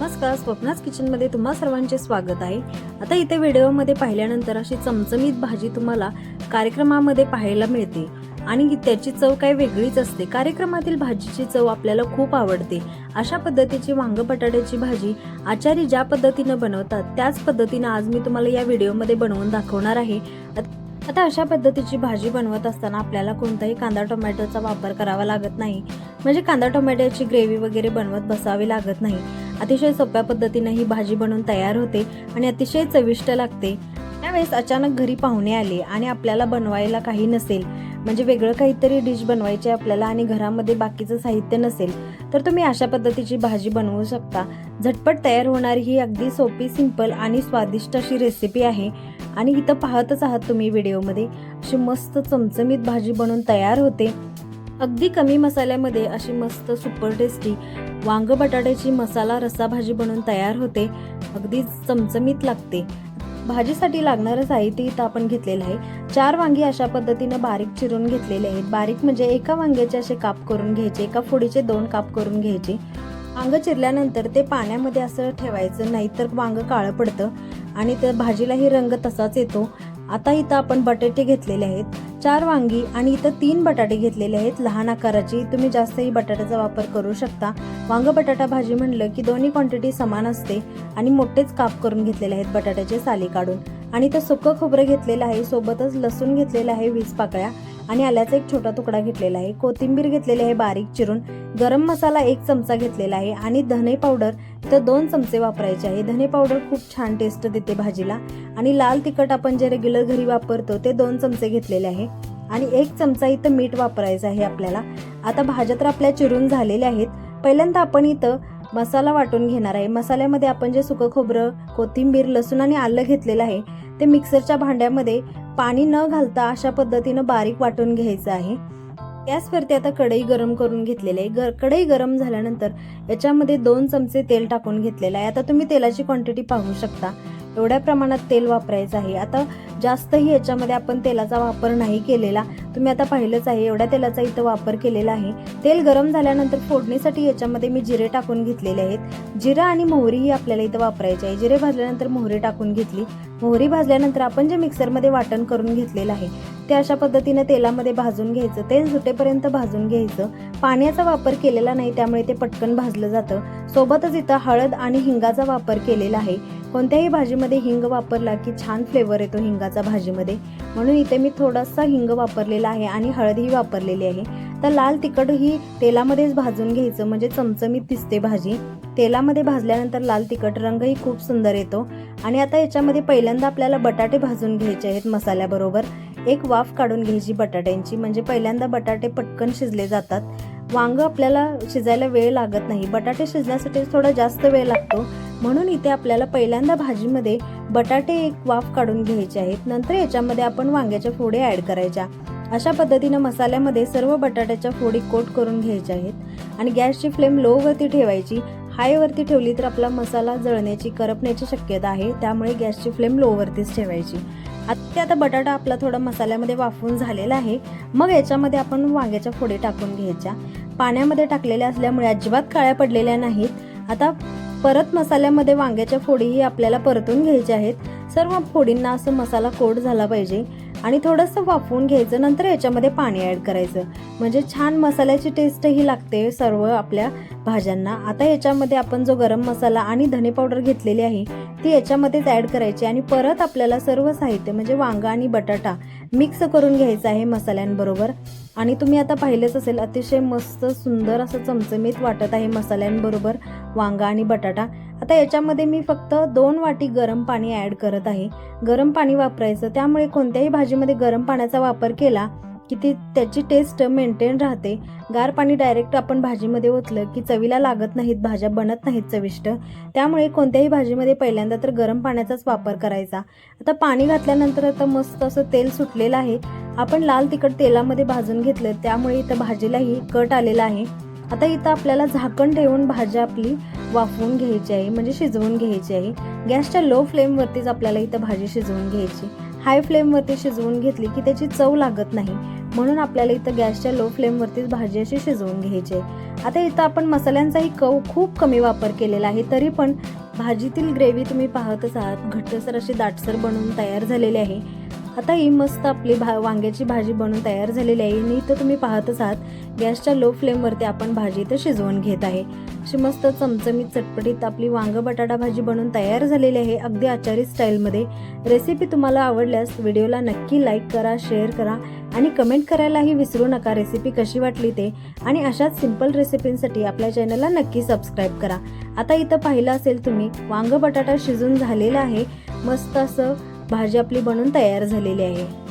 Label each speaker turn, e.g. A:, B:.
A: नमस्कार स्वप्नाच किचनमध्ये तुम्हा सर्वांचे स्वागत आहे. आता इथे व्हिडिओमध्ये पाहिल्यानंतर अशी चमचमीत भाजी तुम्हाला कार्यक्रमामध्ये पाहायला मिळते. आणि त्याची चव काही वेगळीच असते. कार्यक्रमातील भाजीची चव आपल्याला खूप आवडते. अशा पद्धतीची वांग बटाट्याची भाजी आचारी ज्या पद्धतीनं बनवतात त्याच पद्धतीनं आज मी तुम्हाला या व्हिडिओमध्ये बनवून दाखवणार आहे. आता अशा पद्धतीची भाजी बनवत असताना आपल्याला कोणताही कांदा टोमॅटोचा वापर करावा लागत नाही. म्हणजे कांदा टोमॅटोची ग्रेव्ही वगैरे बनवत बसावी लागत नाही. अतिशय सोप्या पद्धतीने ही भाजी बनवून तयार होते आणि अतिशय चविष्ट लागते. त्यावेळेस अचानक घरी पाहुणे आले आणि आपल्याला बनवायला काही नसेल. म्हणजे वेगळं काहीतरी डिश बनवायची आहे आपल्याला आणि घरामध्ये बाकीचं साहित्य नसेल. तर तुम्ही अशा पद्धतीची भाजी बनवू शकता. झटपट तयार होणारी ही अगदी सोपी सिंपल आणि स्वादिष्ट अशी रेसिपी आहे. आणि इथं पाहतच आहात तुम्ही व्हिडिओमध्ये अशी मस्त चमचमीत भाजी बनवून तयार होते. अगदी कमी मसाल्यामध्ये अशी मस्त सुपर टेस्टी वांग बटाट्याची मसाला रस्सा भाजी बनवून तयार होते. अगदी चमचमीत लागते. भाजीसाठी लागणारं साहित्य इथं आपण घेतलेलं आहे. चार वांगी अशा पद्धतीनं बारीक चिरून घेतलेले आहेत. बारीक म्हणजे एका वांग्याचे असे काप करून घ्यायचे एका फोडीचे दोन काप करून घ्यायचे. वांग चिरल्यानंतर ते पाण्यामध्ये असं ठेवायचं नाहीतर वांग काळं पडतं आणि त्या भाजीलाही रंग तसाच येतो. आता इथं आपण बटाटे घेतलेले आहेत. चार वांगी आणि इथं तीन बटाटे घेतलेले आहेत. लहान आकाराची. तुम्ही जास्तही बटाट्याचा वापर करू शकता. वांग बटाटा भाजी म्हणलं की दोन्ही क्वांटिटी समान असते आणि मोठेच काप करून घेतलेले आहेत बटाट्याचे साली काढून. आणि इथं सुकं खोबरं घेतलेलं आहे. सोबतच लसूण घेतलेलं आहे वीस पाकळ्या. आणि आल्याचा एक छोटा तुकडा घेतलेला आहे. कोथिंबीर घेतलेली आहे बारीक चिरून. गरम मसाला एक चमचा घेतलेला आहे आणि धने पावडर तर दोन चमचे वापरायचे आहे. धने पावडर खूप छान टेस्ट देते भाजीला. आणि लाल तिखट आपण जे रेग्युलर घरी वापरतो ते दोन चमचे घेतलेले आहे. आणि एक चमचा इथं मीठ वापरायचं आहे आपल्याला. आता भाज्या तर आपल्या चिरून झालेल्या आहेत. पहिल्यांदा आपण इथं मसाला वाटून घेणार आहे. मसाल्यामध्ये आपण जे सुकं खोबरं कोथिंबीर लसूण आणि आलं घेतलेलं आहे ते मिक्सरच्या भांड्यामध्ये पाणी न घालता अशा पद्धतीनं बारीक वाटून घ्यायचं आहे. गॅसवरती आता कढई गरम करून घेतलेली आहे. गर कढई गरम झाल्यानंतर याच्यामध्ये दोन चमचे तेल टाकून घेतलेलं आहे. आता तुम्ही तेलाची क्वांटिटी पाहू शकता. एवढ्या प्रमाणात तेल वापरायचं आहे. आता जास्तही याच्यामध्ये आपण तेलाचा वापर नाही केलेला. तुम्ही आता पाहिलंच आहे एवढ्या तेलाचा इथं वापर केलेला आहे. तेल गरम झाल्यानंतर फोडणीसाठी याच्यामध्ये मी जिरे टाकून घेतलेले आहेत. जिरा आणि मोहरी ही आपल्याला इथं वापरायची आहे. जिरे भाजल्यानंतर मोहरी टाकून घेतली. मोहरी भाजल्यानंतर आपण जे मिक्सरमध्ये वाटण करून घेतलेलं आहे ते अशा पद्धतीने तेलामध्ये भाजून घ्यायचं. तेल सुटेपर्यंत भाजून घ्यायचं. पाण्याचा वापर केलेला नाही त्यामुळे ते पटकन भाजलं जातं. सोबतच इथं हळद आणि हिंगाचा वापर केलेला आहे. कोणत्याही भाजीमध्ये हिंग वापरला की छान फ्लेवर येतो हिंगाचा भाजीमध्ये. म्हणून इथे मी थोडासा हिंग वापरलेला आहे आणि हळदही वापरलेली आहे. तर लाल तिखट ही तेलामध्येच भाजून घ्यायचं म्हणजे चमचमीत दिसते भाजी. तेलामध्ये भाजल्यानंतर लाल तिखट रंगही खूप सुंदर येतो. आणि आता याच्यामध्ये पहिल्यांदा आपल्याला बटाटे भाजून घ्यायचे आहेत मसाल्याबरोबर. एक वाफ काढून घ्यायची बटाट्यांची म्हणजे पहिल्यांदा बटाटे पटकन शिजले जातात. वांग आपल्याला शिजायला वेळ लागत नाही. बटाटे शिजण्यासाठी थोडा जास्त वेळ लागतो. म्हणून इथे आपल्याला पहिल्यांदा भाजीमध्ये बटाटे एक वाफ काढून घ्यायचे आहेत. नंतर याच्यामध्ये आपण वांग्याच्या फोडी ॲड करायच्या. अशा पद्धतीनं मसाल्यामध्ये सर्व बटाट्याच्या फोडी कोट करून घ्यायच्या आहेत. आणि गॅसची फ्लेम लोवरती ठेवायची. हायवरती ठेवली तर आपला मसाला जळण्याची करपण्याची शक्यता आहे. त्यामुळे गॅसची फ्लेम लोवरतीच ठेवायची. आता आता बटाटा आपला थोडा मसाल्यामध्ये वाफवून झालेला आहे. मग याच्यामध्ये आपण वांग्याच्या फोडी टाकून घ्यायच्या. पाण्यामध्ये टाकलेल्या असल्यामुळे अजिबात काळ्या पडलेल्या नाहीत. आता परत मसाल्यामध्ये वांग्याच्या फोडीही आपल्याला परतून घ्यायच्या आहेत. सर्व फोडींना असं मसाला कोट झाला पाहिजे आणि थोडंसं वाफवून घ्यायचं नंतर याच्यामध्ये पाणी ॲड करायचं. म्हणजे छान मसाल्याची टेस्टही लागते सर्व आपल्या भाज्यांना. आता याच्यामध्ये आपण जो गरम मसाला आणि धने पावडर घेतलेली आहे ती याच्यामध्येच ॲड करायची. आणि परत आपल्याला सर्व साहित्य म्हणजे वांगा आणि बटाटा मिक्स करून घ्यायचं आहे मसाल्यांबरोबर. आणि तुम्ही आता पाहिलेच असेल अतिशय मस्त सुंदर असं चमचमीत वाटत आहे मसाल्यांबरोबर वांगा आणि बटाटा. आता याच्यामध्ये मी फक्त दोन वाटी गरम पाणी ॲड करत आहे. गरम पाणी वापरायचं. त्यामुळे कोणत्याही भाजीमध्ये गरम पाण्याचा वापर केला की ती त्याची टेस्ट मेंटेन राहते. गार पाणी डायरेक्ट आपण भाजीमध्ये ओतलं की चवीला लागत नाहीत भाज्या बनत नाहीत चविष्ट. त्यामुळे कोणत्याही भाजीमध्ये पहिल्यांदा तर गरम पाण्याचाच वापर करायचा. आता पाणी घातल्यानंतर आता मस्त असं तेल सुटलेलं आहे. आपण लाल तिखट तेलामध्ये भाजून घेतलं त्यामुळे इथं भाजीलाही कट आलेला आहे. आता इथं आपल्याला झाकण ठेवून भाजी आपली वाफवून घ्यायची आहे म्हणजे शिजवून घ्यायची आहे. गॅसच्या लो फ्लेमवरतीच आपल्याला इथं भाजी शिजवून घ्यायची. हाय फ्लेमवरती शिजवून घेतली की त्याची चव लागत नाही. म्हणून आपल्याला इथं गॅसच्या लो फ्लेमवरतीच भाजी अशी शिजवून घ्यायची आता इथं आपण मसाल्यांचाही कव खूप कमी वापर केलेला आहे तरी पण भाजीतील ग्रेव्ही तुम्ही पाहतच आहात. घट्टसर अशी दाटसर बनवून तयार झालेली आहे. आता ही मस्त आपली भा वांग्याची भाजी बनवून तयार झालेली आहे. आणि इथं तुम्ही पाहतच आहात गॅसच्या लो फ्लेमवरती आपण भाजी इथं शिजवून घेत आहे. अशी मस्त चमचमीत चटपटीत आपली वांग बटाटा भाजी बनवून तयार झालेली आहे अगदी आचारी स्टाईलमध्ये रेसिपी तुम्हाला आवडल्यास व्हिडिओला नक्की लाईक करा शेअर करा आणि कमेंट करायलाही विसरू नका. रेसिपी कशी वाटली ते आणि अशाच सिंपल रेसिपींसाठी आपल्या चॅनलला नक्की सबस्क्राईब करा. आता इथं पाहिलं असेल तुम्ही वांग बटाटा शिजून झालेला आहे. मस्त असं भाजी आपली बनून तयार झालेली आहे.